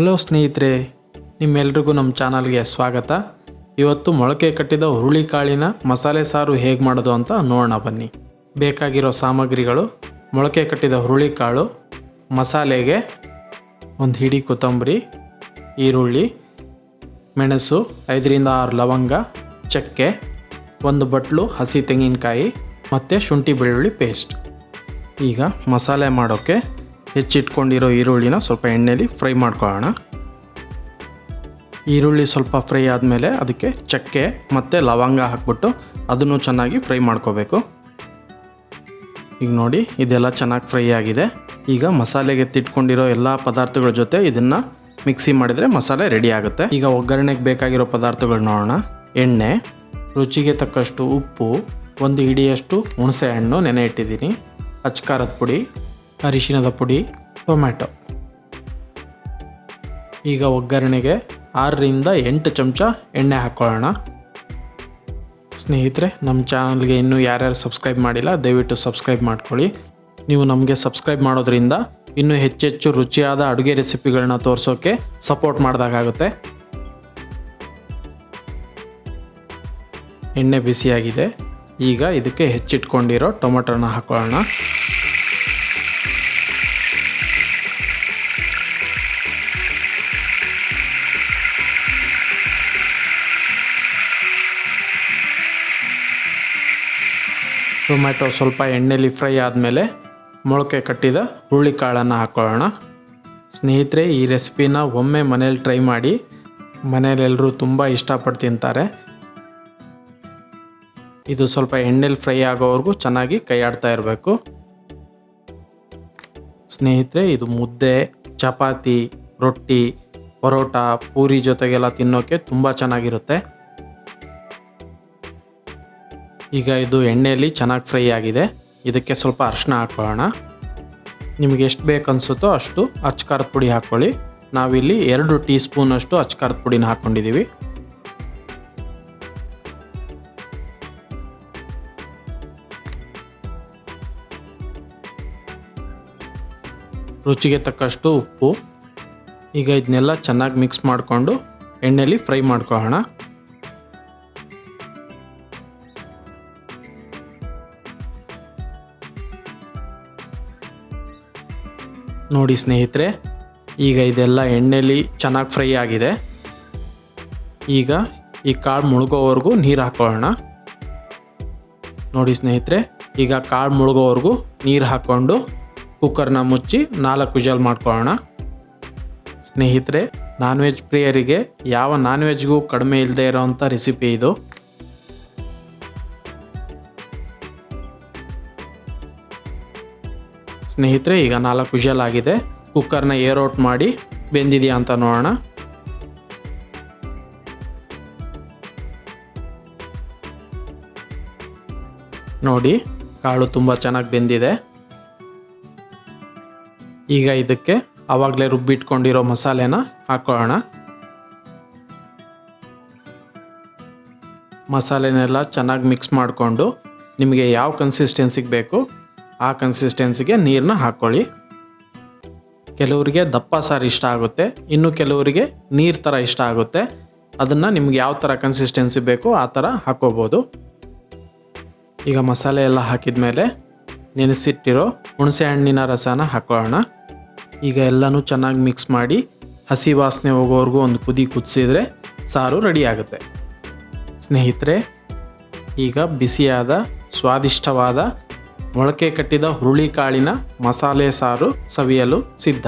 Hello ಸ್ನೇಹಿತರೆ, ನಿಮ್ಮೆಲ್ರಿಗೂ ನಮ್ಮ ಚಾನಲ್ಗೆ ಸ್ವಾಗತ. ಇವತ್ತು ಮೊಳಕೆ ಕಟ್ಟಿದ ಹುರುಳಿಕಾಳಿನ ಮಸಾಲೆ ಸಾರು ಹೇಗೆ ಮಾಡೋದು ಅಂತ ನೋಡೋಣ ಬನ್ನಿ. ಬೇಕಾಗಿರೋ ಸಾಮಗ್ರಿಗಳು, ಮೊಳಕೆ ಕಟ್ಟಿದ ಹುರುಳಿಕಾಳು ಮಸಾಲೆಗೆ ಒಂದು ಹಿಡಿ ಕೊತ್ತಂಬರಿ, ಈರುಳ್ಳಿ, ಮೆಣಸು, ಐದರಿಂದ ಆರು ಲವಂಗ, ಚಕ್ಕೆ, ಒಂದು ಬಟ್ಲು ಹಸಿ ತೆಂಗಿನಕಾಯಿ ಮತ್ತು ಶುಂಠಿ ಬೆಳ್ಳುಳ್ಳಿ ಪೇಸ್ಟ್ ಈಗ ಮಸಾಲೆ ಮಾಡೋಕ್ಕೆ ಹೆಚ್ಚಿಟ್ಕೊಂಡಿರೋ ಈರುಳ್ಳಿನ ಸ್ವಲ್ಪ ಎಣ್ಣೆಯಲ್ಲಿ ಫ್ರೈ ಮಾಡ್ಕೊಳ್ಳೋಣ. ಈರುಳ್ಳಿ ಸ್ವಲ್ಪ ಫ್ರೈ ಆದಮೇಲೆ ಅದಕ್ಕೆ ಚಕ್ಕೆ ಮತ್ತು ಲವಂಗ ಹಾಕ್ಬಿಟ್ಟು ಅದನ್ನು ಚೆನ್ನಾಗಿ ಫ್ರೈ ಮಾಡ್ಕೋಬೇಕು. ಈಗ ನೋಡಿ, ಇದೆಲ್ಲ ಚೆನ್ನಾಗಿ ಫ್ರೈ ಆಗಿದೆ. ಈಗ ಮಸಾಲೆಗೆ ಎತ್ತಿಟ್ಕೊಂಡಿರೋ ಎಲ್ಲ ಪದಾರ್ಥಗಳ ಜೊತೆ ಇದನ್ನು ಮಿಕ್ಸಿ ಮಾಡಿದರೆ ಮಸಾಲೆ ರೆಡಿ ಆಗುತ್ತೆ. ಈಗ ಒಗ್ಗರಣೆಗೆ ಬೇಕಾಗಿರೋ ಪದಾರ್ಥಗಳು ನೋಡೋಣ. ಎಣ್ಣೆ, ರುಚಿಗೆ ತಕ್ಕಷ್ಟು ಉಪ್ಪು, ಒಂದು ಹಿಡಿಯಷ್ಟು ಹುಣಸೆ ಹಣ್ಣು ನೆನೆ ಇಟ್ಟಿದ್ದೀನಿ ಅಚ್ಕಾರದ ಪುಡಿ ಅರಿಶಿಣದ ಪುಡಿ, ಟೊಮ್ಯಾಟೊ. ಈಗ ಒಗ್ಗರಣೆಗೆ ಆರರಿಂದ ಎಂಟು ಚಮಚ ಎಣ್ಣೆ ಹಾಕ್ಕೊಳ್ಳೋಣ ಸ್ನೇಹಿತರೆ, ನಮ್ಮ ಚಾನಲ್ಗೆ ಇನ್ನೂ ಯಾರ್ಯಾರು ಸಬ್ಸ್ಕ್ರೈಬ್ ಮಾಡಿಲ್ಲ, ದಯವಿಟ್ಟು ಸಬ್ಸ್ಕ್ರೈಬ್ ಮಾಡ್ಕೊಳ್ಳಿ. ನೀವು ನಮಗೆ ಸಬ್ಸ್ಕ್ರೈಬ್ ಮಾಡೋದ್ರಿಂದ ಇನ್ನೂ ಹೆಚ್ಚೆಚ್ಚು ರುಚಿಯಾದ ಅಡುಗೆ ರೆಸಿಪಿಗಳನ್ನ ತೋರಿಸೋಕ್ಕೆ ಸಪೋರ್ಟ್ ಮಾಡಿದಾಗುತ್ತೆ ಎಣ್ಣೆ ಬಿಸಿಯಾಗಿದೆ. ಈಗ ಇದಕ್ಕೆ ಹೆಚ್ಚಿಟ್ಕೊಂಡಿರೋ ಟೊಮೆಟೊನ ಹಾಕೊಳ್ಳೋಣ. ಟೊಮ್ಯಾಟೊ ಸ್ವಲ್ಪ ಎಣ್ಣೆಲಿ ಫ್ರೈ ಆದಮೇಲೆ ಮೊಳಕೆ ಕಟ್ಟಿದ ಹುರುಳಿಕಾಳನ್ನು ಹಾಕ್ಕೊಳ್ಳೋಣ ಸ್ನೇಹಿತರೆ, ಈ ರೆಸಿಪಿನ ಒಮ್ಮೆ ಮನೇಲಿ ಟ್ರೈ ಮಾಡಿ. ಮನೇಲೆಲ್ಲರೂ ತುಂಬ ಇಷ್ಟಪಟ್ಟು ತಿಂತಾರೆ. ಇದು ಸ್ವಲ್ಪ ಎಣ್ಣೆಲಿ ಫ್ರೈ ಆಗೋವರೆಗೂ ಚೆನ್ನಾಗಿ ಕೈಯಾಡ್ತಾ ಇರಬೇಕು. ಸ್ನೇಹಿತರೆ, ಇದು ಮುದ್ದೆ, ಚಪಾತಿ, ರೊಟ್ಟಿ, ಪರೋಟ, ಪೂರಿ ಜೊತೆಗೆಲ್ಲ ತಿನ್ನೋಕ್ಕೆ ತುಂಬ ಚೆನ್ನಾಗಿರುತ್ತೆ. ಈಗ ಇದು ಎಣ್ಣೆಯಲ್ಲಿ ಚೆನ್ನಾಗಿ ಫ್ರೈ ಆಗಿದೆ. ಇದಕ್ಕೆ ಸ್ವಲ್ಪ ಅರಿಶಿನ ಹಾಕೊಳ್ಳೋಣ ನಿಮಗೆ ಎಷ್ಟು ಬೇಕು ಅನಿಸುತ್ತೋ ಅಷ್ಟು ಅಚ್ಕಾರದ ಪುಡಿ ಹಾಕ್ಕೊಳ್ಳಿ. ನಾವಿಲ್ಲಿ ಎರಡು ಟೀ ಸ್ಪೂನಷ್ಟು ಅಚ್ಕಾರದ ಪುಡಿನ ಹಾಕ್ಕೊಂಡಿದ್ದೀವಿ ರುಚಿಗೆ ತಕ್ಕಷ್ಟು ಉಪ್ಪು. ಈಗ ಇದನ್ನೆಲ್ಲ ಚೆನ್ನಾಗಿ ಮಿಕ್ಸ್ ಮಾಡಿಕೊಂಡು ಎಣ್ಣೆಯಲ್ಲಿ ಫ್ರೈ ಮಾಡ್ಕೊಳ್ಳೋಣ. ನೋಡಿ ಸ್ನೇಹಿತರೆ, ಈಗ ಇದೆಲ್ಲ ಎಣ್ಣೆಲಿ ಚೆನ್ನಾಗಿ ಫ್ರೈ ಆಗಿದೆ. ಈಗ ಈ ಕಾಳು ಮುಳುಗೋವರೆಗೂ ನೀರು ಹಾಕೊಳ್ಳೋಣ. ನೋಡಿ ಸ್ನೇಹಿತರೆ, ಈಗ ಕಾಳು ಮುಳುಗೋವರೆಗೂ ನೀರು ಹಾಕ್ಕೊಂಡು ಕುಕ್ಕರ್ನ ಮುಚ್ಚಿ ನಾಲ್ಕು ವಿಜಲ್ ಮಾಡ್ಕೊಳ್ಳೋಣ. ಸ್ನೇಹಿತರೆ ನಾನ್ ವೆಜ್ ಪ್ರಿಯರಿಗೆ ಯಾವ ನಾನ್ ವೆಜ್ಗೂ ಕಡಿಮೆ ಇಲ್ಲದೆ ಇರೋವಂಥ ರೆಸಿಪಿ ಇದು. ಸ್ನೇಹಿತರೆ, ಈಗ ನಾಲ್ಕು ವಿಷಲ್ ಆಗಿದೆ. ಕುಕ್ಕರ್ನ ಏರ್ ಔಟ್ ಮಾಡಿ ಬೆಂದಿದೆಯಾ ಅಂತ ನೋಡೋಣ. ನೋಡಿ, ಕಾಳು ತುಂಬ ಚೆನ್ನಾಗಿ ಬೆಂದಿದೆ. ಈಗ ಇದಕ್ಕೆ ಆವಾಗಲೇ ರುಬ್ಬಿಟ್ಕೊಂಡಿರೋ ಮಸಾಲೆನ ಹಾಕೊಳ್ಳೋಣ. ಮಸಾಲೆನೆಲ್ಲ ಚೆನ್ನಾಗಿ ಮಿಕ್ಸ್ ಮಾಡಿಕೊಂಡು ನಿಮಗೆ ಯಾವ ಕನ್ಸಿಸ್ಟೆನ್ಸಿಗೆ ಬೇಕು ಆ ಕನ್ಸಿಸ್ಟೆನ್ಸಿಗೆ ನೀರನ್ನ ಹಾಕ್ಕೊಳ್ಳಿ ಕೆಲವರಿಗೆ ದಪ್ಪ ಸಾರು ಇಷ್ಟ ಆಗುತ್ತೆ, ಇನ್ನು ಕೆಲವರಿಗೆ ನೀರು ಥರ ಇಷ್ಟ ಆಗುತ್ತೆ. ಅದನ್ನು ನಿಮ್ಗೆ ಯಾವ ಥರ ಕನ್ಸಿಸ್ಟೆನ್ಸಿ ಬೇಕೋ ಆ ಥರ ಹಾಕ್ಕೋಬೋದು ಈಗ ಮಸಾಲೆ ಎಲ್ಲ ಹಾಕಿದ ಮೇಲೆ ನೆನೆಸಿಟ್ಟಿರೋ ಹುಣಸೆ ಹಣ್ಣಿನ ರಸನ ಹಾಕೊಳ್ಳೋಣ. ಈಗ ಎಲ್ಲನೂ ಚೆನ್ನಾಗಿ ಮಿಕ್ಸ್ ಮಾಡಿ ಹಸಿ ವಾಸನೆ ಹೋಗೋವರೆಗೂ ಒಂದು ಕುದಿ ಕುದಿಸಿದ್ರೆ ಸಾರು ರೆಡಿ ಆಗುತ್ತೆ. ಸ್ನೇಹಿತರೆ, ಈಗ ಬಿಸಿಯಾದ, ಸ್ವಾದಿಷ್ಟವಾದ ಮೊಳಕೆ ಕಟ್ಟಿದ ಹುರುಳಿಕಾಳಿನ ಮಸಾಲೆ ಸಾರು ಸವಿಯಲು ಸಿದ್ಧ.